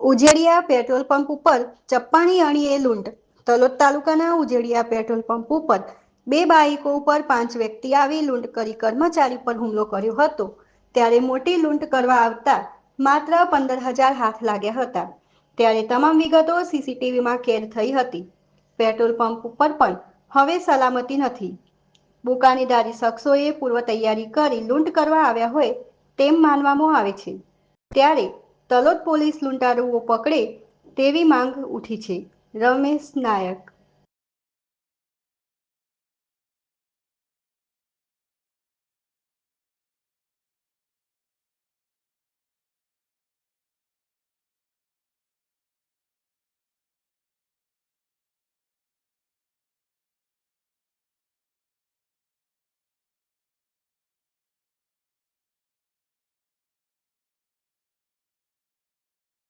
ઉજેડિયા petrol pump ઉપર ચપ્પાણી અણીએ લૂંટ. તલોદ તાલુકાના ઉજેડિયા પેટ્રોલ પંપ ઉપર બે બાઈકો ઉપર પાંચ વ્યક્તિ આવી લૂંટ કરી કર્મચારી પર હુમલો કર્યો હતો. ત્યારે મોટી લૂંટ કરવા આવતા માત્ર પંદર હજાર હાથ લાગ્યા હતા. ત્યારે તમામ વિગતો સીસીટીવીમાં કેદ થઈ હતી. પેટ્રોલ પંપ ઉપર પણ હવે સલામતી નથી. બુકાનીદારી શખ્સોએ પૂર્વ તૈયારી કરી લૂંટ કરવા આવ્યા હોય તેમ માનવામાં આવે છે. ત્યારે તલોદ પોલીસ લૂંટારુઓ પકડે તેવી માંગ ઉઠી છે. રમેશ નાયક